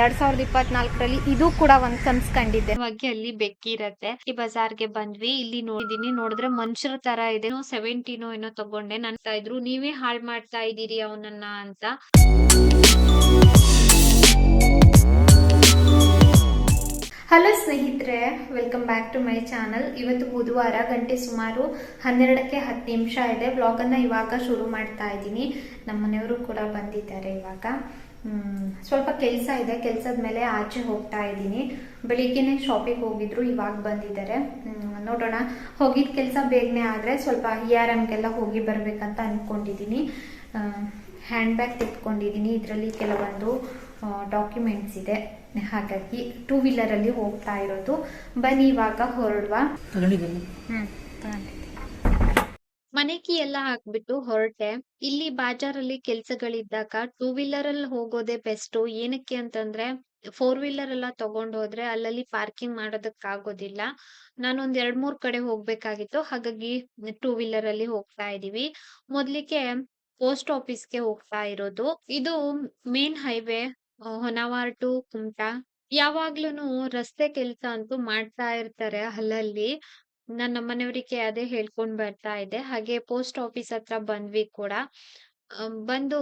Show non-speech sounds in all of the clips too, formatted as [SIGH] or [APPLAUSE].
ಎರಡ್ ಸಾವಿರದ ಇಪ್ಪತ್ನಾಲ್ಕರಲ್ಲಿ ಇದು ಕೂಡ ಒಂದ್ ಕನ್ಸ್ ಕಂಡಿದ್ದೆ ಬಗ್ಗೆ ಅಲ್ಲಿ ಬೆಕ್ಕಿರತ್ತೆ ಈ ಬಜಾರ್ಗೆ ಬಂದ್ವಿ. ಇಲ್ಲಿ ನೋಡಿದೀನಿ. ನೋಡಿದ್ರೆ ಮನುಷ್ಯರ ತರ ಇದೆ. ಸೆವೆಂಟೀನೋ ಏನೋ ತಗೊಂಡೆ. ನನ್ ಇದ್ರು ನೀವೇ ಹಾಳ್ ಮಾಡ್ತಾ ಇದ್ದೀರಿ ಅವನನ್ನ ಅಂತ. ಹಲೋ ಸ್ನೇಹಿತರೆ welcome back to my channel. ಇವತ್ತು ಬುಧವಾರ ಗಂಟೆ ಸುಮಾರು ಹನ್ನೆರಡಕ್ಕೆ ಹತ್ತು ನಿಮಿಷ ಇದೆ. ವ್ಲಾಗನ್ನು ಇವಾಗ ಶುರು ಮಾಡ್ತಾ ಇದ್ದೀನಿ. ನಮ್ಮನೆಯವರು ಕೂಡ ಬಂದಿದ್ದಾರೆ ಇವಾಗ. ಸ್ವಲ್ಪ ಕೆಲಸ ಇದೆ. ಕೆಲಸದ ಮೇಲೆ ಆಚೆ ಹೋಗ್ತಾ ಇದ್ದೀನಿ. ಬೆಳಿಗ್ಗೆನೆ ಶಾಪಿಗೆ ಹೋಗಿದ್ರು ಇವಾಗ ಬಂದಿದ್ದಾರೆ. ನೋಡೋಣ. ಹೋಗಿದ್ದ ಕೆಲಸ ಬೇಗನೆ ಆದರೆ ಸ್ವಲ್ಪ ಇ ಆರ್ ಎಮ್ಗೆಲ್ಲ ಹೋಗಿ ಬರಬೇಕಂತ ಅಂದ್ಕೊಂಡಿದ್ದೀನಿ ಹ್ಯಾಂಡ್ ಬ್ಯಾಗ್ ತೆಗೆದುಕೊಂಡಿದ್ದೀನಿ ಇದರಲ್ಲಿ ಕೆಲವೊಂದು ಡಾಕ್ಯುಮೆಂಟ್ಸ್ ಇದೆ. ಹಾಗಾಗಿ ಟೂ ವೀಲರಲ್ಲಿ ಹೋಗ್ತಾ ಇರೋದು. ಬನ್ನಿ ಇವಾಗ ಹೊರಡುವ. ತಗೊಂಡಿದ್ದೀನಿ ಹ್ಮ್ ಮನೆ ಕೀ ಎಲ್ಲ ಹಾಕ್ಬಿಟ್ಟು ಹೊರಟೆ. ಇಲ್ಲಿ ಬಾಜಾರಲ್ಲಿ ಕೆಲ್ಸಗಳಿದ್ದಾಗ ಟೂ ವೀಲರ್ ಅಲ್ಲಿ ಹೋಗೋದೇ ಬೆಸ್ಟ್ ಏನಕ್ಕೆ ಅಂತಂದ್ರೆ ಫೋರ್ ವೀಲರ್ ಎಲ್ಲ ತಗೊಂಡ್ ಹೋದ್ರೆ ಅಲ್ಲಲ್ಲಿ ಪಾರ್ಕಿಂಗ್ ಮಾಡೋದಕ್ ಆಗೋದಿಲ್ಲ ನಾನು ಒಂದ್ ಎರಡ್ ಮೂರ್ ಕಡೆ ಹೋಗ್ಬೇಕಾಗಿತ್ತು. ಹಾಗಾಗಿ ಟೂ ವೀಲರ್ ಅಲ್ಲಿ ಹೋಗ್ತಾ ಇದೀವಿ ಮೊದ್ಲಿಗೆ ಪೋಸ್ಟ್ ಆಫೀಸ್ಗೆ ಹೋಗ್ತಾ ಇರೋದು. ಇದು main highway Honavar to Kumta. ಯಾವಾಗ್ಲೂನು ರಸ್ತೆ ಕೆಲ್ಸ ಅಂತೂ ಮಾಡ್ತಾ ಇರ್ತಾರೆ ಅಲ್ಲಲ್ಲಿ. ನನ್ನ ಮನೆಯವರಿಗೆ ಅದೇ ಹೇಳ್ಕೊಂಡ್ ಬರ್ತಾ ಇದೆ ಹಾಗೆ ಪೋಸ್ಟ್ ಆಫೀಸ್ ಹತ್ರ ಬಂದ್ವಿ ಕೂಡ. ಬಂದು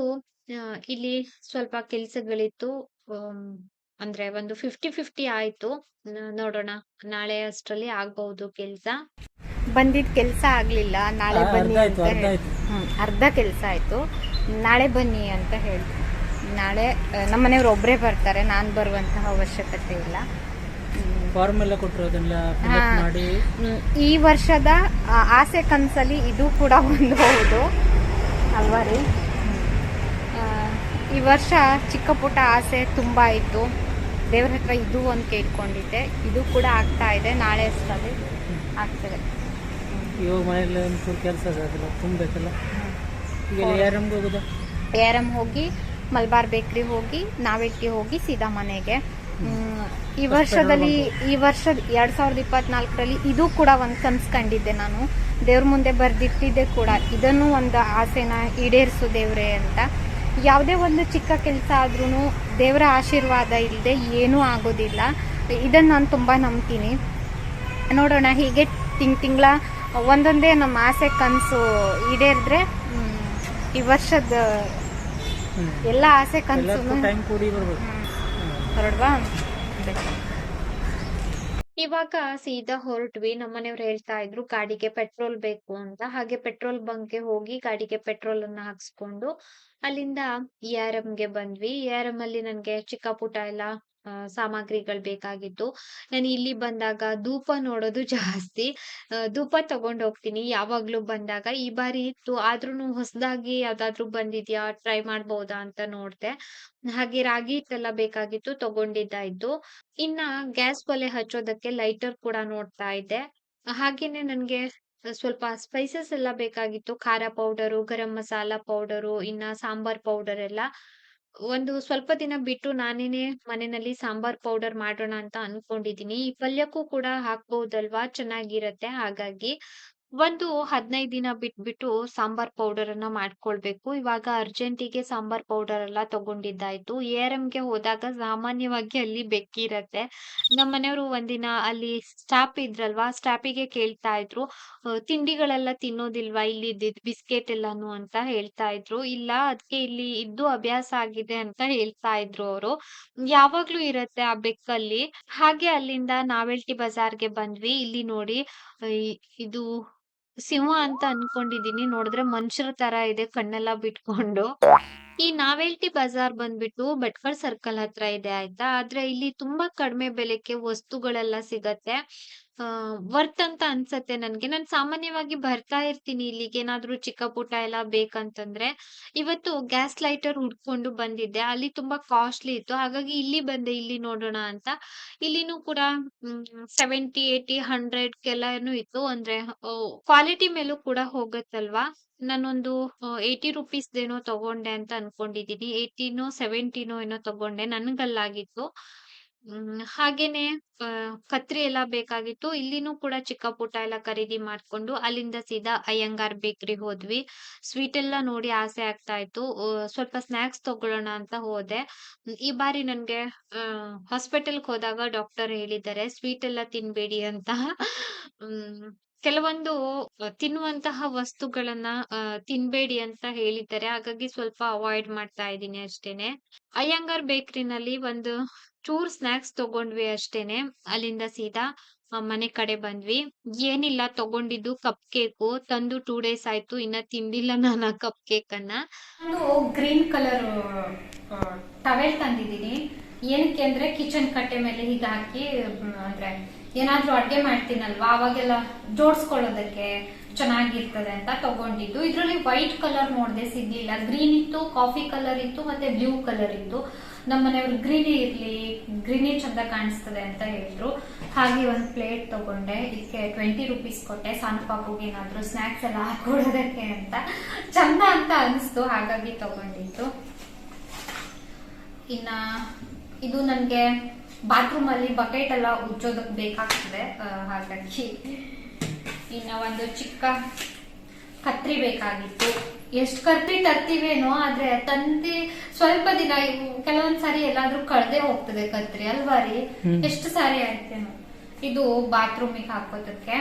ಇಲ್ಲಿ ಸ್ವಲ್ಪ ಕೆಲ್ಸಗಳಿತ್ತು. ಅಂದ್ರೆ ಒಂದು ಫಿಫ್ಟಿ ಫಿಫ್ಟಿ ಆಯ್ತು ನೋಡೋಣ. ನಾಳೆ ಅಷ್ಟರಲ್ಲಿ ಆಗ್ಬಹುದು ಕೆಲ್ಸ. ಬಂದಿದ್ ಕೆಲ್ಸ ಆಗ್ಲಿಲ್ಲ. ನಾಳೆ ಬನ್ನಿ ಅರ್ಧ ಆಯ್ತು, ಅಂತ ಅರ್ಧ ಹೇಳಿ ಆಯ್ತು. ಹ್ಮ್ ಅರ್ಧ ಕೆಲಸ ಆಯ್ತು. ನಾಳೆ ಬನ್ನಿ ಅಂತ ಹೇಳಿ ನಾಳೆ ನಮ್ಮನೆಯವ್ರು ನಮ್ಮ ಮನೆಯವ್ರು ಒಬ್ಬರೇ ಬರ್ತಾರೆ. ನಾನು ಬರುವಂತಹ ಅವಶ್ಯಕತೆ ಇಲ್ಲ. ಫಾರ್ಮ್ ಎಲ್ಲ. ಮಾಡಿ. ಈ ವರ್ಷದ ಆಸೆ ಕನ್ಸಲ್ಲಿ ಇದು ಕೂಡ ಒಂದು ಹೌದು. ಅಲ್ವಾ ರೀ? ಈ ವರ್ಷ ಚಿಕ್ಕ ಪುಟ್ಟ ಆಸೆ ತುಂಬ ಇತ್ತು. ದೇವ್ರ ಹತ್ರ ಇದು ಒಂದು ಕೇಳ್ಕೊಂಡಿದ್ದೆ. ಇದು ಕೂಡ ಆಗ್ತಾ ಇದೆ. ನಾಳೆ ಅಷ್ಟರಲ್ಲಿ ಆಗ್ತದೆ. ಇವಾಗ ಮನೆಯಲ್ಲಿ ಒಂಚೂರು ಕೆಲಸ ಅದಲ್ಲ ತುಂಬಬೇಕಲ್ಲ? ಈಗ ಹೋಗೋದು? ಹೋಗಿ ಮಲ್ಬಾರ್ ಬೇಕ್ರಿ ಹೋಗಿ ನಾವೆಟ್ಟಿ ಹೋಗಿ ಸೀದಾ ಮನೆಗೆ. ಈ ವರ್ಷದಲ್ಲಿ ಈ ವರ್ಷ ಎರಡ್ ಸಾವಿರದ ಇಪ್ಪತ್ನಾಲ್ಕರಲ್ಲಿ ಇದು ಕೂಡ ಒಂದು ಕನ್ಸ್ ಕಂಡಿದ್ದೆ ನಾನು. ದೇವ್ರ ಮುಂದೆ ಬರ್ದಿಟ್ಟಿದ್ದೆ ಕೂಡ. ಇದನ್ನು ಒಂದು ಆಸೆನ ಈಡೇರಿಸು ದೇವ್ರೆ ಅಂತ. ಯಾವುದೇ ಒಂದು ಚಿಕ್ಕ ಕೆಲಸ ಆದ್ರೂ ದೇವರ ಆಶೀರ್ವಾದ ಇಲ್ಲದೆ ಏನೂ ಆಗೋದಿಲ್ಲ. ಇದನ್ನು ನಾನು ತುಂಬ ನಂಬ್ತೀನಿ. ನೋಡೋಣ ಹೀಗೆ ತಿಂಗ್ ತಿಂಗಳ ಒಂದೊಂದೇ ನಮ್ಮ ಆಸೆ ಕನಸು ಈಡೇರಿದ್ರೆ ಹ್ಮ್, ಈ ವರ್ಷದ. ಎಲ್ಲ ಆಸೆ ಕನಸು ಎಲ್ಲದಕ್ಕೂ ಟೈಮ್ ಕೂಡಿ ಬರ್ಬೇಕು ಇವಾಗ ಸೀದಾ ಹೊರಟ್ವಿ. ನಮ್ಮನೆಯವ್ರು ಹೇಳ್ತಾ ಇದ್ರು, ಗಾಡಿಗೆ ಪೆಟ್ರೋಲ್ ಬೇಕು ಅಂತ. ಹಾಗೆ ಪೆಟ್ರೋಲ್ ಬಂಕ್ಗೆ ಹೋಗಿ ಗಾಡಿಗೆ ಪೆಟ್ರೋಲ್ ಅನ್ನ ಹಾಕ್ಸ್ಕೊಂಡು ಅಲ್ಲಿಂದ ಇ ಆರ್ಗೆ ಬಂದ್ವಿ. ಇ ಆರ್ ಎಂ ಅಲ್ಲಿ ನನ್ಗೆ ಚಿಕ್ಕ ಪುಟ್ಟ ಎಲ್ಲ ಸಾಮಗ್ರಿಗಳು ಬೇಕಾಗಿತ್ತು ನಾನು ಇಲ್ಲಿ ಬಂದಾಗ ಧೂಪ ನೋಡೋದು [LAUGHS] ಜಾಸ್ತಿ. ಧೂಪ ತಗೊಂಡ್ ಹೋಗ್ತೀನಿ. ಯಾವಾಗ್ಲೂ ಬಂದಾಗ ಈ ಬಾರಿ ಇತ್ತು. ಆದ್ರೂನು ಹೊಸದಾಗಿ ಯಾವ್ದಾದ್ರು ಬಂದಿದ್ಯಾ? ಟ್ರೈ ಮಾಡ್ಬೋದಾ ಅಂತ ನೋಡ್ದೆ. ಹಾಗೆ ರಾಗಿ ಹಿಟ್ಟೆಲ್ಲ ಬೇಕಾಗಿತ್ತು ತಗೊಂಡಿದ್ದಾಯ್ತು ಇನ್ನ ಗ್ಯಾಸ್ ಒಲೆ ಹಚ್ಚೋದಕ್ಕೆ ಲೈಟರ್ ಕೂಡ ನೋಡ್ತಾ ಇದ್ದೆ. ಹಾಗೇನೆ ನನ್ಗೆ ಸ್ವಲ್ಪ ಸ್ಪೈಸಸ್ ಎಲ್ಲ ಬೇಕಾಗಿತ್ತು. ಖಾರ ಪೌಡರು, ಗರಂ ಮಸಾಲಾ ಪೌಡರು, ಇನ್ನ ಸಾಂಬಾರ್ ಪೌಡರ್ ಎಲ್ಲ ಒಂದು ಸ್ವಲ್ಪ ದಿನ ಬಿಟ್ಟು ನಾನೇನೆ ಮನೆಯಲ್ಲಿ ಸಾಂಬಾರ್ ಪೌಡರ್ ಮಾಡೋಣ ಅಂತ ಅನ್ಕೊಂಡಿದೀನಿ ಈ ಪಲ್ಯಕ್ಕೂ ಕೂಡ ಹಾಕ್ಬಹುದಲ್ವಾ ಚೆನ್ನಾಗಿರತ್ತೆ. ಹಾಗಾಗಿ ಒಂದು ಹದಿನೈದು ದಿನ ಬಿಟ್ಬಿಟ್ಟು ಸಾಂಬಾರ್ ಪೌಡರ್ ಅನ್ನ ಮಾಡ್ಕೊಳ್ಬೇಕು. ಇವಾಗ ಅರ್ಜೆಂಟಿಗೆ ಸಾಂಬಾರ್ ಪೌಡರ್ ಎಲ್ಲ ತಗೊಂಡಿದ್ದಾಯ್ತು. ಎ ಆರ್ಗೆ ಹೋದಾಗ ಸಾಮಾನ್ಯವಾಗಿ ಅಲ್ಲಿ ಬೆಕ್ಕಿರತ್ತೆ. ನಮ್ಮ ಮನೆಯವರು ಒಂದಿನ ಅಲ್ಲಿ ಸ್ಟಾಪ್ ಇದ್ರಲ್ವಾ ಸ್ಟಾಪಿಗೆ ಕೇಳ್ತಾ ಇದ್ರು. ತಿಂಡಿಗಳೆಲ್ಲ ತಿನ್ನೋದಿಲ್ವಾ? ಇಲ್ಲಿ ಬಿಸ್ಕೆಟ್ ಎಲ್ಲಾನು ಅಂತ ಹೇಳ್ತಾ ಇದ್ರು. ಇಲ್ಲ ಅದಕ್ಕೆ ಇಲ್ಲಿ ಇದ್ದು ಅಭ್ಯಾಸ ಆಗಿದೆ ಅಂತ ಹೇಳ್ತಾ ಇದ್ರು ಅವರು. ಯಾವಾಗ್ಲೂ ಇರತ್ತೆ ಆ ಬೆಕ್ಕಲ್ಲಿ. ಹಾಗೆ ಅಲ್ಲಿಂದ ನಾವೆಲ್ಟಿ ಬಜಾರ್ಗೆ ಬಂದ್ವಿ. ಇಲ್ಲಿ ನೋಡಿ ಇದು ಸಿಂಹ ಅಂತ ಅನ್ಕೊಂಡಿದೀನಿ ನೋಡಿದ್ರೆ ಮನುಷ್ಯರ ತರ ಇದೆ ಕಣ್ಣೆಲ್ಲ ಬಿಟ್ಕೊಂಡು. ಈ ನಾವೆಲ್ಟಿ ಬಜಾರ್ ಬಂದ್ಬಿಟ್ಟು ಭಟ್ಕಳ ಸರ್ಕಲ್ ಹತ್ರ ಇದೆ ಆಯ್ತಾ? ಆದ್ರೆ ಇಲ್ಲಿ ತುಂಬಾ ಕಡಿಮೆ ಬೆಲೆಗೆ ವಸ್ತುಗಳೆಲ್ಲ ಸಿಗತ್ತೆ. ಆ ವರ್ತ್ ಅಂತ ಅನ್ಸತ್ತೆ ನನ್ಗೆ. ನಾನ್ ಸಾಮಾನ್ಯವಾಗಿ ಬರ್ತಾ ಇರ್ತೀನಿ ಇಲ್ಲಿಗೆ. ಏನಾದ್ರೂ ಚಿಕ್ಕ ಪುಟ್ಟ ಎಲ್ಲ ಬೇಕಂತಂದ್ರೆ ಇವತ್ತು ಗ್ಯಾಸ್ ಲೈಟರ್ ಹುಡ್ಕೊಂಡು ಬಂದಿದ್ದೆ. ಅಲ್ಲಿ ತುಂಬಾ ಕಾಸ್ಟ್ಲಿ ಇತ್ತು. ಹಾಗಾಗಿ ಇಲ್ಲಿ ಬಂದೆ, ಇಲ್ಲಿ ನೋಡೋಣ ಅಂತ. ಇಲ್ಲಿನೂ ಕೂಡ ಸೆವೆಂಟಿ ಏಟಿ ಹಂಡ್ರೆಡ್ ಕೆಲ್ಲಾನು ಇತ್ತು. ಅಂದ್ರೆ ಕ್ವಾಲಿಟಿ ಮೇಲೂ ಕೂಡ ಹೋಗತ್ತಲ್ವಾ? ನಾನೊಂದು ಏಯ್ಟಿ ರುಪೀಸ್ದೇನೋ ತಗೊಂಡೆ ಅಂತ ಅನ್ಕೊಂಡಿದೀನಿ ಏಯ್ಟಿನೋ ಸೆವೆಂಟಿನೋ ಏನೋ ತಗೊಂಡೆ. ನನ್ಗಲ್ಲಾಗಿತ್ತು. ಹ್ಮ್, ಹಾಗೇನೆ ಕತ್ರಿ ಎಲ್ಲ ಬೇಕಾಗಿತ್ತು. ಇಲ್ಲಿನೂ ಕೂಡ ಚಿಕ್ಕ ಪುಟ್ಟ ಎಲ್ಲ ಖರೀದಿ ಮಾಡ್ಕೊಂಡು ಅಲ್ಲಿಂದ ಸೀದಾ ಅಯ್ಯಂಗಾರ್ ಬೇಕ್ರಿ ಹೋದ್ವಿ. ಸ್ವೀಟ್ ಎಲ್ಲ ನೋಡಿ ಆಸೆ ಆಗ್ತಾ ಇತ್ತು. ಸ್ವಲ್ಪ ಸ್ನಾಕ್ಸ್ ತಗೊಳ್ಳೋಣ ಅಂತ ಹೋದೆ. ಈ ಬಾರಿ ನನ್ಗೆ ಹಾಸ್ಪಿಟಲ್ಗೆ ಹೋದಾಗ ಡಾಕ್ಟರ್ ಹೇಳಿದ್ದಾರೆ, ಸ್ವೀಟ್ ಎಲ್ಲ ತಿನ್ಬೇಡಿ ಅಂತ. ಹ್ಮ್ ಕೆಲವೊಂದು ತಿನ್ನುವಂತಹ ವಸ್ತುಗಳನ್ನ ತಿನ್ಬೇಡಿ ಅಂತ ಹೇಳಿದ್ದಾರೆ. ಹಾಗಾಗಿ ಸ್ವಲ್ಪ ಅವಾಯ್ಡ್ ಮಾಡ್ತಾ ಇದ್ದೀನಿ ಅಷ್ಟೇನೆ. ಅಯ್ಯಂಗಾರ್ ಬೇಕರಿನಲ್ಲಿ ಒಂದು ಚೂರ್ ಸ್ನಾಕ್ಸ್ ತಗೊಂಡ್ವಿ ಅಷ್ಟೇನೆ. ಅಲ್ಲಿಂದ ಸೀದಾ ಮನೆ ಕಡೆ ಬಂದ್ವಿ. ಏನಿಲ್ಲ, ತಗೊಂಡಿದ್ದು ಕಪ್ ಕೇಕು ತಂದು ಟೂ ಡೇಸ್ ಆಯ್ತು. ಇನ್ನ ತಿಂದಿಲ್ಲ ನಾನು ಆ ಕಪ್ ಕೇಕ್ ಅನ್ನ ಒಂದು ಗ್ರೀನ್ ಕಲರ್ ಟವೆಲ್ ತಂದಿದ್ದೀನಿ. ಏನಕ್ಕೆ ಅಂದ್ರೆ ಕಿಚನ್ ಕಟ್ಟೆ ಮೇಲೆ ಹೀಗೆ ಹಾಕಿ ಅಂದ್ರೆ ಏನಾದ್ರೂ ಅಡ್ಗೆ ಮಾಡ್ತೀನಲ್ವಾ? ಅವಾಗೆಲ್ಲ ಜೋಡಿಸ್ಕೊಳ್ಳೋದಕ್ಕೆ ಚೆನ್ನಾಗಿರ್ತದೆ ಅಂತ ತಗೊಂಡಿದ್ದು. ಇದರಲ್ಲಿ ವೈಟ್ ಕಲರ್ ನೋಡದೆ ಸಿಗ್ಲಿಲ್ಲ. ಗ್ರೀನ್ ಇತ್ತು ಕಾಫಿ ಕಲರ್ ಇತ್ತು, ಮತ್ತೆ ಬ್ಲೂ ಕಲರ್ ಇತ್ತು. ನಮ್ಮ ಮನೆಯವ್ರು ಗ್ರೀನಿ ಇರ್ಲಿ ಗ್ರೀನೇ ಚಂದ ಕಾಣಿಸ್ತದೆ ಅಂತ ಹೇಳಿದ್ರು. ಹಾಗೆ ಒಂದು ಪ್ಲೇಟ್ ತಗೊಂಡೆ. ಇದಕ್ಕೆ ಟ್ವೆಂಟಿ ರುಪೀಸ್ ಕೊಟ್ಟೆ. ಸಣ್ಣ ಪಾಪುಗೆ ಏನಾದ್ರು ಸ್ನಾಕ್ಸ್ ಎಲ್ಲ ಹಾಕೊಡೋದಕ್ಕೆ ಅಂತ. ಚಂದ ಅಂತ ಅನಿಸ್ತು. ಹಾಗಾಗಿ ತಗೊಂಡಿದ್ದು. ಇನ್ನ ಇದು ನನಗೆ ಬಾತ್ರೂಮ್ ಅಲ್ಲಿ ಬಕೆಟ್ ಎಲ್ಲ ಉಜ್ಜೋದಕ್ಕೆ ಬೇಕಾಗ್ತದೆ ಹಾಗಾಗಿ ಇನ್ನ ಒಂದು ಚಿಕ್ಕ ಕತ್ರಿ ಬೇಕಾಗಿತ್ತು. ಎಷ್ಟು ಕತ್ರಿ ತರ್ತೀವೇನೋ ಆದ್ರೆ ತಂದಿ ಸ್ವಲ್ಪ ದಿನ ಕೆಲವೊಂದ್ಸಾರಿ ಕೆಲವೊಂದ್ ಸಾರಿ ಎಲ್ಲಾದ್ರೂ ಕಳ್ದೆ ಹೋಗ್ತದೆ ಕತ್ರಿ ಅಲ್ವಾ ರೀ? ಎಷ್ಟು ಸಾರಿ ಆಯ್ತೇನೋ. ಇದು ಬಾತ್ರೂಮಿಗೆ ಹಾಕೋದಕ್ಕೆ.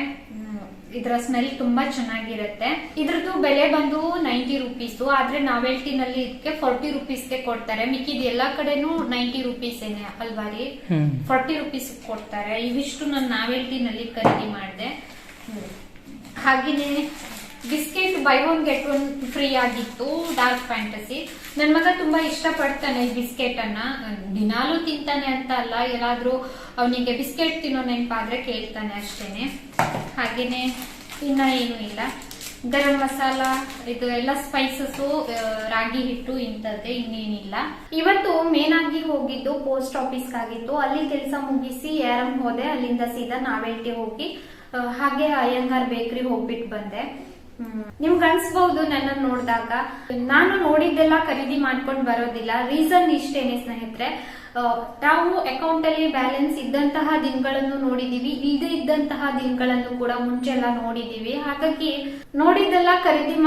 ಇದ್ರ ಸ್ಮೆಲ್ ತುಂಬಾ ಚೆನ್ನಾಗಿರುತ್ತೆ. ಇದ್ರದ್ದು ಬೆಲೆ ಬಂದು ನೈಂಟಿ ರುಪೀಸ್ ಆದ್ರೆ ನಾವೆಲ್ಟಿನಲ್ಲಿ ಇದಕ್ಕೆ ಫೋರ್ಟಿ ರುಪೀಸ್ಗೆ ಕೊಡ್ತಾರೆ. ಮಿಕ್ಕಿದ ಎಲ್ಲಾ ಕಡೆನೂ ನೈಂಟಿ ರುಪೀಸ್ ಏನೇ ಅಲ್ವಾ ರೀ? ಹ್ಮ್. ಫಾರ್ಟಿ ರುಪೀಸ್ ಕೊಡ್ತಾರೆ. ಇವಿಷ್ಟು ನಾನು ನಾವೆಲ್ಟಿನಲ್ಲಿ ಖರೀದಿ ಮಾಡಿದೆ. ಹಾಗೇನೆ biscuit buy one get one free ಆಗಿತ್ತು, ಡಾರ್ಕ್ ಫ್ಯಾಂಟಸಿ. ನನ್ನ ಮಗ ತುಂಬಾ ಇಷ್ಟಪಡ್ತಾನೆ ಈ ಬಿಸ್ಕೆಟ್ ಅನ್ನ ದಿನಾಲೂ ತಿಂತಾನೆ ಅಂತ ಅಲ್ಲ ಎಲ್ಲಾದ್ರೂ ಅವನಿಗೆ ಬಿಸ್ಕೆಟ್ ತಿನ್ನೋ ನೆನಪಾದ್ರೆ ಕೇಳ್ತಾನೆ ಅಷ್ಟೇನೆ. ಹಾಗೇನೆ ಇನ್ನ ಏನು ಇಲ್ಲ. ಗರಂ ಮಸಾಲ, ಇದು ಎಲ್ಲ ಸ್ಪೈಸಸ್ ರಾಗಿ ಹಿಟ್ಟು ಇಂಥದ್ದೇ ಇನ್ನೇನಿಲ್ಲ. ಇವತ್ತು ಮೇನ್ ಆಗಿ ಹೋಗಿದ್ದು ಪೋಸ್ಟ್ ಆಫೀಸ್ ಆಗಿತ್ತು. ಅಲ್ಲಿ ಕೆಲಸ ಮುಗಿಸಿ ಯಾರಂ ಹೋದೆ. ಅಲ್ಲಿಂದ ಸೀದಾ ನಾವೇಟಿ ಹೋಗಿ ಹಾಗೆ ಅಯ್ಯಂಗಾರ್ ಬೇಕ್ರಿ ಹೋಗ್ಬಿಟ್ಟು ಬಂದೆ. ನಿಮ್ಗ್ ಅನ್ಸ್ಬಹುದು ನನ್ನ ನೋಡಿದಾಗ. ನಾನು ನೋಡಿದ್ದೆಲ್ಲ ಖರೀದಿ ಮಾಡ್ಕೊಂಡು ಬರೋದಿಲ್ಲ. ರೀಸನ್ ಇಷ್ಟೇನೆ ಸ್ನೇಹಿತರೆ. ನಾವು ಅಕೌಂಟ್ ಅಲ್ಲಿ ಬ್ಯಾಲೆನ್ಸ್ ಇದ್ದಂತಹ ದಿನಗಳನ್ನು ನೋಡಿದೀವಿ. ಇಲ್ಲದೆ ಇದ್ದಂತಹ ದಿನಗಳನ್ನು ಕೂಡ ಮುಂಚೆ ಎಲ್ಲ ನೋಡಿದೀವಿ. ಹಾಗಾಗಿ ನೋಡಿದ್ದೆಲ್ಲ ಖರೀದಿ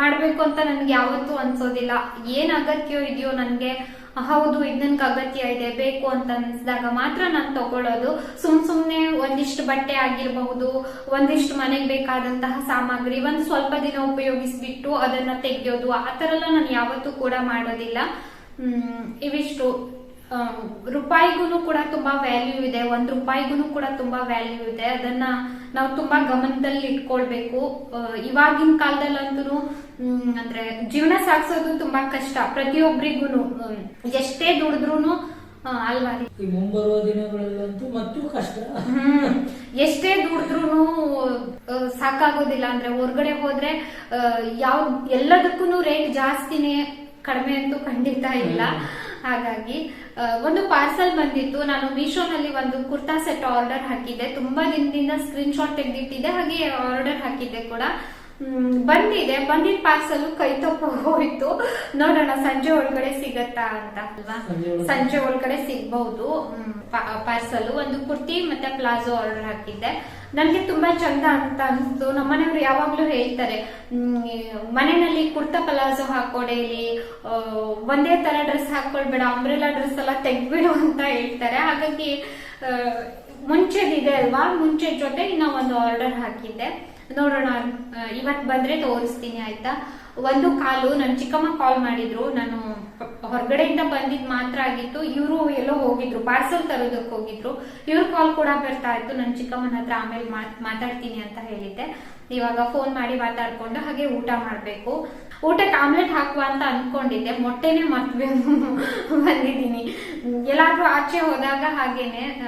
ಮಾಡ್ಬೇಕು ಅಂತ ನನ್ಗೆ ಯಾವತ್ತೂ ಅನ್ಸೋದಿಲ್ಲ. ಏನ್ ಅಗತ್ಯ ಇದೆಯೋ ನನ್ಗೆ ಹೌದು ಇದು ಅಗತ್ಯ ಇದೆ. ಬೇಕು ಅಂತ ಅನ್ಸಿದಾಗ ಮಾತ್ರ ನಾನು ತಗೊಳ್ಳೋದು. ಸುಮ್ ಸುಮ್ನೆ ಒಂದಿಷ್ಟು ಬಟ್ಟೆ ಆಗಿರಬಹುದು, ಒಂದಿಷ್ಟು ಮನೆಗೆ ಬೇಕಾದಂತಹ ಸಾಮಗ್ರಿ, ಒಂದ್ ಸ್ವಲ್ಪ ದಿನ ಉಪಯೋಗಿಸ್ಬಿಟ್ಟು ಅದನ್ನ ತೆಗೆಯೋದು, ಆ ಎಲ್ಲ ನಾನು ಯಾವತ್ತೂ ಕೂಡ ಮಾಡೋದಿಲ್ಲ. ಹ್ಮ್, ಇವಿಷ್ಟು. ರೂಪಾಯಿಗೂ ಕೂಡ ತುಂಬಾ ವ್ಯಾಲ್ಯೂ ಇದೆ. ಒಂದ್ ರೂಪಾಯಿಗೂ ಕೂಡ ತುಂಬಾ ವ್ಯಾಲ್ಯೂ ಇದೆ. ಅದನ್ನ ನಾವು ತುಂಬಾ ಗಮನದಲ್ಲಿ ಇಟ್ಕೊಳ್ಬೇಕು. ಇವಾಗಿನ ಕಾಲದಲ್ಲಂತೂ ಅಂದ್ರೆ ಜೀವನ ಸಾಗಿಸೋದು ತುಂಬಾ ಕಷ್ಟ. ಪ್ರತಿಯೊಬ್ಬರಿಗೂ ಎಷ್ಟೇ ದುಡಿದ್ರು ಅಲ್ವಾ? ಈ ಮುಂಬರುವ ದಿನಗಳಲ್ಲಂತೂ ಮತ್ತೂ ಕಷ್ಟ. ಎಷ್ಟೇ ದುಡಿದ್ರು ಸಾಕಾಗೋದಿಲ್ಲ. ಅಂದ್ರೆ ಹೊರ್ಗಡೆ ಹೋದ್ರೆ ಯಾವ ಎಲ್ಲದಕ್ಕೂ ರೇಟ್ ಜಾಸ್ತಿನೇ ಕಡಿಮೆ ಅಂತೂ ಖಂಡಿತ ಇಲ್ಲ. ಹಾಗಾಗಿ ಒಂದು ಪಾರ್ಸಲ್ ಬಂದಿತ್ತು. ನಾನು ಮೀಶೋನಲ್ಲಿ ಒಂದು ಕುರ್ತಾ ಸೆಟ್ ಆರ್ಡರ್ ಹಾಕಿದ್ದೆ. ತುಂಬಾ ದಿನದಿಂದ ಸ್ಕ್ರೀನ್ ಶಾಟ್ ತೆಗೆದಿಟ್ಟಿದ್ದೆ. ಹಾಗೆ ಆರ್ಡರ್ ಹಾಕಿದ್ದೆ ಕೂಡ. ಬಂದಿದೆ. ಬಂದಿದ್ ಪಾರ್ಸಲ್ ಕೈ ತಪ್ಪ ಹೋಯ್ತು. ನೋಡೋಣ ಸಂಜೆ ಒಳಗಡೆ ಸಿಗತ್ತಾ ಅಂತ. ಅಲ್ವಾ? ಸಂಜೆ ಒಳಗಡೆ. ಸಿಗ್ಬಹುದು ಪಾರ್ಸಲ್ ಒಂದು ಕುರ್ತಿ ಮತ್ತೆ ಪ್ಲಾಜೋ ಆರ್ಡರ್ ಹಾಕಿದ್ದೆ. ನನಗೆ ತುಂಬಾ ಚಂದ ಅಂತ ಅನಿಸ್ತು. ನಮ್ಮನೆಯವರು ಯಾವಾಗ್ಲೂ ಹೇಳ್ತಾರೆ ಮನೆಯಲ್ಲಿ ಕುರ್ತಾ ಪಲಾಜೋ ಹಾಕೊಡೇಲಿ ಒಂದೇ ತರ ಡ್ರೆಸ್ ಹಾಕೊಳ್ಬೇಡ ಅಂಬ್ರೆಲಾ ಡ್ರೆಸ್ ಎಲ್ಲ ತೆಗ್ಬಿಡು ಅಂತ ಹೇಳ್ತಾರೆ. ಹಾಗಾಗಿ ಮುಂಚೆದಿದೆ ಅಲ್ವಾ? ಮುಂಚೆ ಜೊತೆ ಇನ್ನ ಒಂದು ಆರ್ಡರ್ ಹಾಕಿದ್ದೆ. ನೋಡೋಣ ಇವತ್ತು ಇವತ್ ಬಂದ್ರೆ ತೋರಿಸ್ತೀನಿ, ಆಯ್ತಾ? ಒಂದು ಕಾಲು ನನ್ನ ಚಿಕ್ಕಮ್ಮ ಕಾಲ್ ಮಾಡಿದ್ರು. ನಾನು ಹೊರಗಡೆಯಿಂದ ಬಂದಿದ್ ಮಾತ್ರ ಆಗಿತ್ತು. ಇವರು ಎಲ್ಲೋ ಹೋಗಿದ್ರು ಪಾರ್ಸೆಲ್ ತರೋದಕ್ಕೆ ಹೋಗಿದ್ರು. ಇವ್ರ ಕಾಲ್ ಕೂಡ ಬರ್ತಾ ಇತ್ತು. ನನ್ನ ಚಿಕ್ಕಮ್ಮನ ಹತ್ರ ಆಮೇಲೆ ಮಾತ್- ಮಾತಾಡ್ತೀನಿ ಅಂತ ಹೇಳಿದ್ದೆ. ಇವಾಗ ಫೋನ್ ಮಾಡಿ ಮಾತಾಡ್ಕೊಂಡು ಹಾಗೆ ಊಟ ಮಾಡ್ಬೇಕು. ಊಟಕ್ಕೆ ಆಮ್ಲೆಟ್ ಹಾಕುವ ಅಂತ ಅನ್ಕೊಂಡಿದ್ದೆ. ಮೊಟ್ಟೆನೆ ಮತ್ತೆ ಬಂದಿದ್ದೀನಿ. ಎಲ್ಲಾದ್ರೂ ಆಚೆ ಹೋದಾಗ ಹಾಗೇನೆ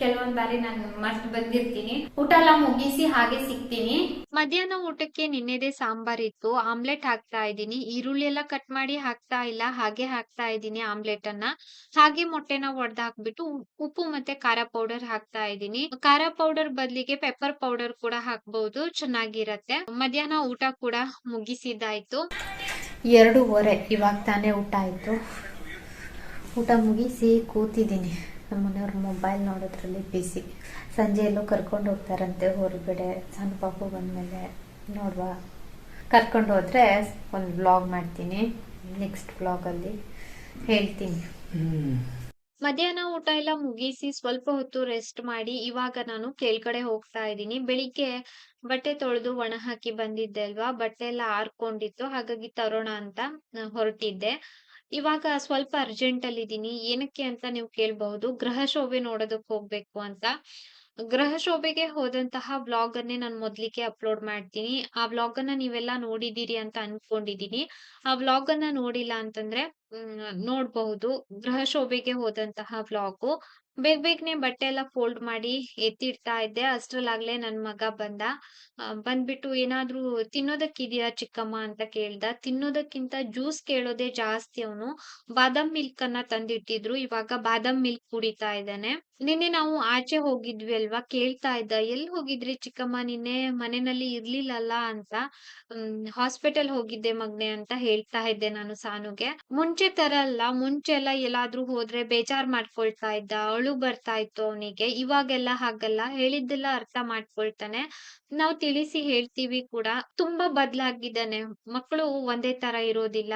ಕೆಲವೊಂದ್ ಬಾರಿ ನಾನು ಮರ್ತ್ ಬಂದಿರ್ತೀನಿ. ಊಟ ಎಲ್ಲ ಮುಗಿಸಿ ಹಾಗೆ ಸಿಗ್ತೀನಿ. ಮಧ್ಯಾಹ್ನ ಊಟಕ್ಕೆ ನಿನ್ನೆದೇ ಸಾಂಬಾರ್ ಇತ್ತು. ಆಮ್ಲೆಟ್ ಹಾಕ್ತಾ ಇದ್ದೀನಿ. ಈರುಳ್ಳಿ ಎಲ್ಲ ಕಟ್ ಮಾಡಿ ಹಾಕ್ತಾ ಇಲ್ಲ. ಹಾಗೆ ಹಾಕ್ತಾ ಇದ್ದೀನಿ ಆಮ್ಲೆಟ್ ಅನ್ನ. ಹಾಗೆ ಮೊಟ್ಟೆನ ಒಡ್ದ್ ಹಾಕ್ಬಿಟ್ಟು ಉಪ್ಪು ಮತ್ತೆ ಖಾರ ಪೌಡರ್ ಹಾಕ್ತಾ ಇದ್ದೀನಿ. ಖಾರ ಪೌಡರ್ ಬದ್ಲಿಗೆ ಪೆಪ್ಪರ್ ಪೌಡರ್ ಕೂಡ ಹಾಕ್ಬಹುದು ಚೆನ್ನಾಗಿರತ್ತೆ. ಮಧ್ಯಾಹ್ನ ಊಟ ಕೂಡ ಮುಗಿಸಿದ್ದಾಯ್ತು. ಎರಡೂವರೆ ಇವಾಗ ತಾನೇ ಊಟ ಆಯ್ತು. ಊಟ ಮುಗಿಸಿ ಕೂತಿದ್ದೀನಿ. ನಮ್ಮ ಮನೆಯವ್ರ ಮೊಬೈಲ್ ನೋಡೋದ್ರಲ್ಲಿ ಬಿಸಿ ಸಂಜೆ ಎಲ್ಲೋ ಕರ್ಕೊಂಡು ಹೋಗ್ತಾರಂತೆ ಹೊರಗಡೆ. ಸಣ್ಣ ಪಾಪು ಬಂದಮೇಲೆ ನೋಡುವ. ಕರ್ಕೊಂಡು ಹೋದರೆ ಒಂದು ಬ್ಲಾಗ್ ಮಾಡ್ತೀನಿ ನೆಕ್ಸ್ಟ್ ಬ್ಲಾಗಲ್ಲಿ ಹೇಳ್ತೀನಿ. ಮಧ್ಯಾಹ್ನ ಊಟ ಎಲ್ಲ ಮುಗಿಸಿ ಸ್ವಲ್ಪ ಹೊತ್ತು ರೆಸ್ಟ್ ಮಾಡಿ ಇವಾಗ ನಾನು ಕೆಳಗಡೆ ಹೋಗ್ತಾ ಇದ್ದೀನಿ. ಬೆಳಿಗ್ಗೆ ಬಟ್ಟೆ ತೊಳೆದು ಒಣ ಹಾಕಿ ಬಂದಿದ್ದೆ ಅಲ್ವಾ? ಬಟ್ಟೆ ಎಲ್ಲ ಆರ್ಕೊಂಡಿತ್ತು. ಹಾಗಾಗಿ ತರೋಣ ಅಂತ ಹೊರಟಿದ್ದೆ. ಇವಾಗ ಸ್ವಲ್ಪ ಅರ್ಜೆಂಟ್ ಅಲ್ಲಿ ಇದ್ದೀನಿ ಏನಕ್ಕೆ ಅಂತ ನೀವು ಕೇಳಬಹುದು. ಗೃಹ ಶೋಭೆ ನೋಡೋದಕ್ಕೆ ಹೋಗ್ಬೇಕು ಅಂತ. ಗೃಹ ಶೋಭೆಗೆ ಹೋದಂತಹ ವ್ಲಾಗ್ ಅನ್ನೇ ನಾನು ಮೊದ್ಲಿಗೆ ಅಪ್ಲೋಡ್ ಮಾಡ್ತೀನಿ. ಆ ವ್ಲಾಗ್ ಅನ್ನ ನೀವೆಲ್ಲ ನೋಡಿದೀರಿ ಅಂತ ಅನ್ಕೊಂಡಿದೀನಿ. ಆ ವ್ಲಾಗ್ ಅನ್ನ ನೋಡಿಲ್ಲ ಅಂತಂದ್ರೆ ನೋಡ್ಬಹುದು. ಗೃಹ ಶೋಭೆಗೆ ಹೋದಂತಹ ವ್ಲಾಗು ಬೇಗ ಬೇಗನೆ ಬಟ್ಟೆ ಎಲ್ಲ ಫೋಲ್ಡ್ ಮಾಡಿ ಎತ್ತಿಡ್ತಾ ಇದ್ದೆ. ಅಷ್ಟ್ರಲ್ಲಾಗ್ಲೇ ನನ್ ಮಗ ಬಂದ. ಬಂದ್ಬಿಟ್ಟು ಏನಾದ್ರೂ ತಿನ್ನೋದಕ್ಕಿದ್ಯಾ ಚಿಕ್ಕಮ್ಮ ಅಂತ ಕೇಳ್ದ. ತಿನ್ನೋದಕ್ಕಿಂತ ಜ್ಯೂಸ್ ಕೇಳೋದೇ ಜಾಸ್ತಿ ಅವನು. ಬಾದಾಮ್ ಮಿಲ್ಕ್ ಅನ್ನ ತಂದಿಟ್ಟಿದ್ರು. ಇವಾಗ ಬಾದಾಮ್ ಮಿಲ್ಕ್ ಕುಡಿತಾ ಇದ್ದಾನೆ. ನಿನ್ನೆ ನಾವು ಆಚೆ ಹೋಗಿದ್ವಿ ಅಲ್ವಾ? ಕೇಳ್ತಾ ಇದ್ದ. ಎಲ್ಲಿ ಹೋಗಿದ್ರಿ ಚಿಕ್ಕಮ್ಮ? ನಿನ್ನೆ ಮನೆಯಲ್ಲಿ ಇರ್ಲಿಲ್ಲಲ್ಲ ಅಂತ. ಹಾಸ್ಪಿಟಲ್ ಹೋಗಿದ್ದೆ ಮಗ್ನೆ ಅಂತ ಹೇಳ್ತಾ ಇದ್ದೆ ನಾನು ಸಾನುಗೆ. ಮುಂಚೆ ತರ ಅಲ್ಲ ಮುಂಚೆ ಎಲ್ಲ ಎಲ್ಲಾದ್ರೂ ಹೋದ್ರೆ ಬೇಜಾರ್ ಮಾಡ್ಕೊಳ್ತಾ ಇದ್ದ. ಅಳು ಬರ್ತಾ ಇತ್ತು ಅವನಿಗೆ. ಇವಾಗೆಲ್ಲ ಹಾಗಲ್ಲ. ಹೇಳಿದ್ದೆಲ್ಲ ಅರ್ಥ ಮಾಡ್ಕೊಳ್ತಾನೆ. ನಾವು ತಿಳಿಸಿ ಹೇಳ್ತೀವಿ ಕೂಡ. ತುಂಬಾ ಬದ್ಲಾಗಿದ್ದಾನೆ. ಮಕ್ಕಳು ಒಂದೇ ತರ ಇರೋದಿಲ್ಲ.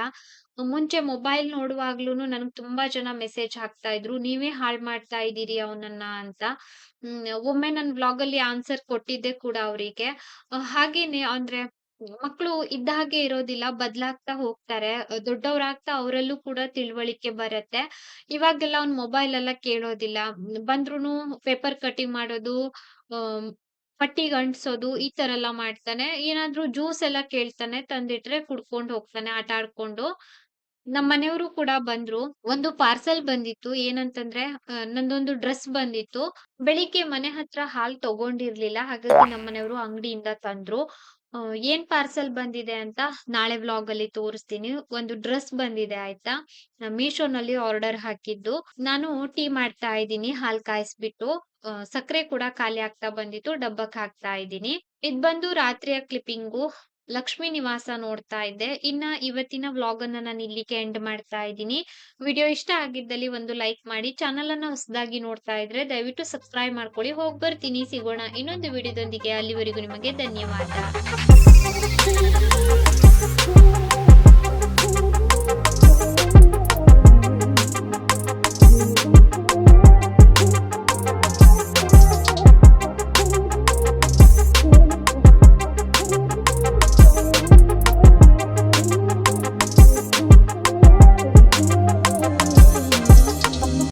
ಮುಂಚೆ ಮೊಬೈಲ್ ನೋಡುವಾಗ್ಲೂನು ನನ್ಗ್ ತುಂಬಾ ಜನ ಮೆಸೇಜ್ ಹಾಕ್ತಾ ಇದ್ರು. ನೀವೇ ಹಾಳ್ ಮಾಡ್ತಾ ಇದ್ದೀರಿ ಅವನನ್ನ ಅಂತ. ಒಮ್ಮೆ ನನ್ ವ್ಲಾಗ್ ಅಲ್ಲಿ ಆನ್ಸರ್ ಕೊಟ್ಟಿದ್ದೆ ಕೂಡ ಅವರಿಗೆ. ಹಾಗೇನೆ ಅಂದ್ರೆ ಮಕ್ಕಳು ಇದ್ದ ಹಾಗೆ ಇರೋದಿಲ್ಲ, ಬದ್ಲಾಗ್ತಾ ಹೋಗ್ತಾರೆ. ದೊಡ್ಡವರಾಗ್ತಾ ಅವರಲ್ಲೂ ಕೂಡ ತಿಳುವಳಿಕೆ ಬರತ್ತೆ. ಇವಾಗೆಲ್ಲ ಅವ್ನ್ ಮೊಬೈಲ್ ಎಲ್ಲ ಕೇಳೋದಿಲ್ಲ. ಬಂದ್ರುನು ಪೇಪರ್ ಕಟಿಂಗ್ ಮಾಡೋದು ಆಹ್ ಪಟ್ಟಿಗ್ ಅಂಟ್ಸೋದು ಈ ತರ ಎಲ್ಲ ಮಾಡ್ತಾನೆ. ಏನಾದ್ರೂ ಜ್ಯೂಸ್ ಎಲ್ಲ ಕೇಳ್ತಾನೆ, ತಂದಿಟ್ರೆ ಕುಡ್ಕೊಂಡ್ ಹೋಗ್ತಾನೆ, ಆಟ ಆಡ್ಕೊಂಡು. ನಮ್ ಮನೆಯವರು ಕೂಡ ಬಂದ್ರು. ಒಂದು ಪಾರ್ಸೆಲ್ ಬಂದಿತ್ತು. ಏನಂತಂದ್ರೆ ನಂದೊಂದು ಡ್ರೆಸ್ ಬಂದಿತ್ತು. ಬೆಳಿಗ್ಗೆ ಮನೆ ಹತ್ರ ಹಾಲ್ ತಗೊಂಡಿರ್ಲಿಲ್ಲ. ಹಾಗಾಗಿ ನಮ್ಮ ಮನೆಯವರು ಅಂಗಡಿಯಿಂದ ತಂದ್ರು. ಏನ್ ಪಾರ್ಸೆಲ್ ಬಂದಿದೆ ಅಂತ ನಾಳೆ ವ್ಲಾಗ್ ಅಲ್ಲಿ ತೋರಿಸ್ತೀನಿ. ಒಂದು ಡ್ರೆಸ್ ಬಂದಿದೆ ಆಯ್ತಾ? ಮೀಶೋನಲ್ಲಿ ಆರ್ಡರ್ ಹಾಕಿದ್ದು. ನಾನು ಟೀ ಮಾಡ್ತಾ ಇದ್ದೀನಿ, ಹಾಲ್ ಕಾಯಿಸ್ಬಿಟ್ಟು. ಸಕ್ಕರೆ ಕೂಡ ಖಾಲಿ ಆಗ್ತಾ ಬಂದಿತ್ತು ಡಬ್ಬಕ್ ಹಾಕ್ತಾ ಇದ್ದೀನಿ. ಇದ್ ಬಂದು ರಾತ್ರಿಯ ಕ್ಲಿಪ್ಪಿಂಗು ಲಕ್ಷ್ಮಿ ನಿವಾಸ ನೋಡ್ತಾ ಇದ್ದೆ. ಇನ್ನ ಇವತ್ತಿನ ವ್ಲಾಗ್ ಅನ್ನ ನಾನು ಇಲ್ಲಿಗೆ ಎಂಡ್ ಮಾಡ್ತಾ ಇದ್ದೀನಿ. ವಿಡಿಯೋ ಇಷ್ಟ ಆಗಿದ್ದಲ್ಲಿ ಒಂದು ಲೈಕ್ ಮಾಡಿ ಚಾನಲ್ ಅನ್ನ ಹೊಸದಾಗಿ ನೋಡ್ತಾ ಇದ್ರೆ ದಯವಿಟ್ಟು ಸಬ್ಸ್ಕ್ರೈಬ್ ಮಾಡ್ಕೊಳ್ಳಿ. ಹೋಗಿ ಬರ್ತೀನಿ, ಸಿಗೋಣ ಇನ್ನೊಂದು ವಿಡಿಯೋದೊಂದಿಗೆ. ಅಲ್ಲಿವರೆಗೂ ನಿಮಗೆ ಧನ್ಯವಾದ.